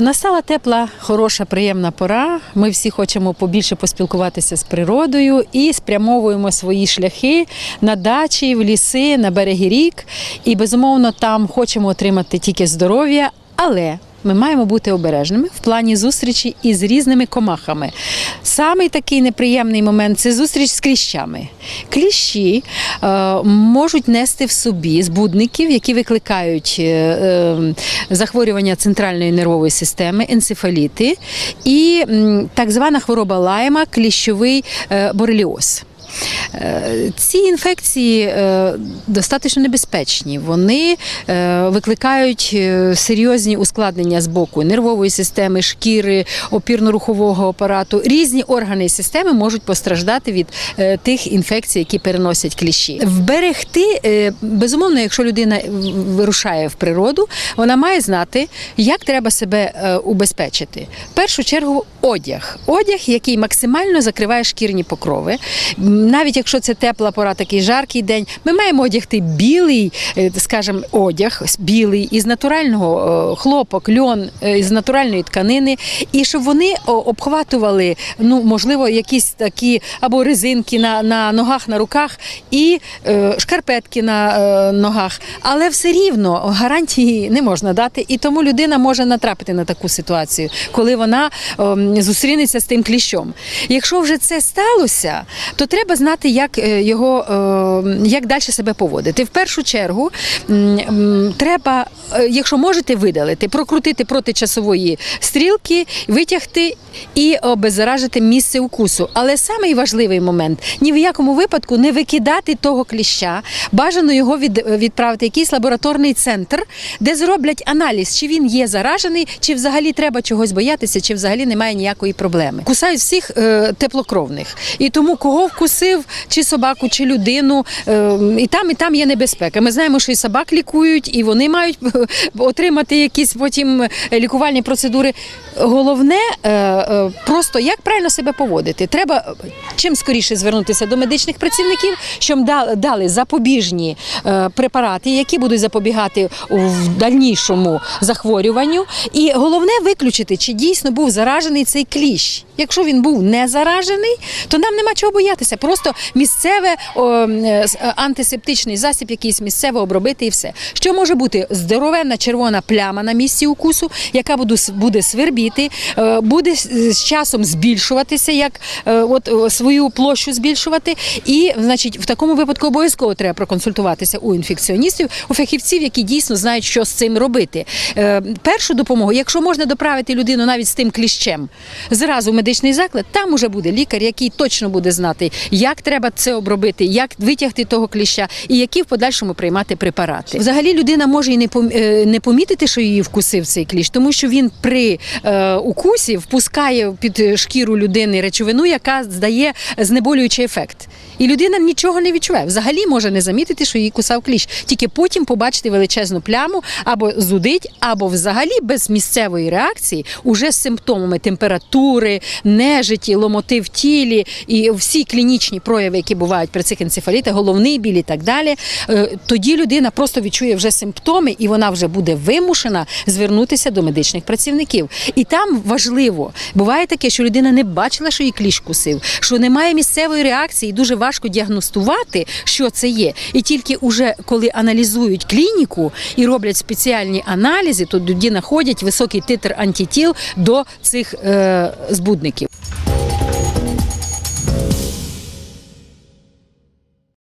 Настала тепла, хороша, приємна пора. Ми всі хочемо побільше поспілкуватися з природою і спрямовуємо свої шляхи на дачі, в ліси, на береги рік. І безумовно там хочемо отримати тільки здоров'я, але. Ми маємо бути обережними в плані зустрічі із різними комахами. Самий такий неприємний момент це зустріч з кліщами. Кліщі е, можуть нести в собі збудників, які викликають е, е, захворювання центральної нервової системи, енцефаліти і так звана хвороба лайма, кліщовий е, бореліоз. Е, Ці інфекції е, достатньо небезпечні. Вони е, викликають серйозні ускладнення з боку нервової системи, шкіри, опірно-рухового апарату. Різні органи і системи можуть постраждати від тих інфекцій, які переносять кліщі. Вберегти безумовно, якщо людина вирушає в природу, вона має знати, як треба себе убезпечити. В першу чергу одяг. Одяг, який максимально закриває шкірні покрови. Навіть якщо це тепла пора, такий жаркий день, ми маємо одягти білий, е, скажімо, одяг білий із натурального е, хлопок, льон е, із натуральної тканини, і щоб вони обхватували, ну можливо, якісь такі або резинки на, на ногах, на руках, і е, шкарпетки на е, ногах. Але все рівно гарантії не можна дати, і тому людина може натрапити на таку ситуацію, коли вона ем, зустрінеться з тим кліщом. Якщо вже це сталося, то треба знати, як е, його е, як далі себе поводити. В першу чергу треба, е, якщо можете, видалити, прокрутити проти часової стрілки, витягти і обеззаражити місце укусу. Але самий важливий момент ні в якому випадку не викидати того кліща, бажано його від, відправити в якийсь лабораторний центр, де зроблять аналіз, чи він є заражений, чи взагалі треба чогось боятися, чи взагалі немає ніякої проблеми. Кусають всіх теплокровних. І тому кого вкусив, чи собаку, чи людину, е, і там, і там є небезпека. Ми знаємо, що і собак лікують, і вони мають отримати якісь потім лікувальні процедури. Головне е, е, просто як правильно себе поводити. Треба чим скоріше звернутися до медичних працівників, щоб дали, запобіжні е, препарати, які будуть запобігати в дальнішому захворюванню. І головне виключити, чи дійсно був заражений цей кліщ. Якщо він був не заражений, то нам нема чого боятися. Просто місцеве о, е, е, антисептичний засіб, якийсь місцево обробити і все. Що може бути здоровенна червона пляма на місці укусу, яка буде, свербіти, е, буде з- часом збільшуватися, як от свою площу збільшувати. І, значить, в такому випадку обов'язково треба проконсультуватися у інфекціоністів, у фахівців, які дійсно знають, що з цим робити. Першу допомогу, якщо можна доправити людину навіть з тим кліщем, зразу в медичний заклад, там уже буде лікар, який точно буде знати, як треба це обробити, як витягти того кліща і які в подальшому приймати препарати. Взагалі людина може і не е, помітити, що її вкусив цей кліщ, тому що він при е, укусі впускає під шкіру людини речовину, яка здає знеболюючий ефект. І людина нічого не відчуває. Взагалі може не замітити, що її кусав кліщ. Тільки потім побачити величезну пляму або зудить, або взагалі без місцевої реакції, уже з симптомами температури, нежиті, ломоти в тілі і всі клінічні прояви, які бувають при цих енцефалітах, головний біль і так далі. е, Тоді людина просто відчує вже симптоми, і вона вже буде вимушена звернутися до медичних працівників. І там важливо, буває таке, що людина не бачила, що її кліщ кусив, що немає місцевої реакції, і дуже важко діагностувати, що це є. І тільки уже коли аналізують клініку і роблять спеціальні аналізи, то тоді знаходять високий титр антитіл до цих е, збудників.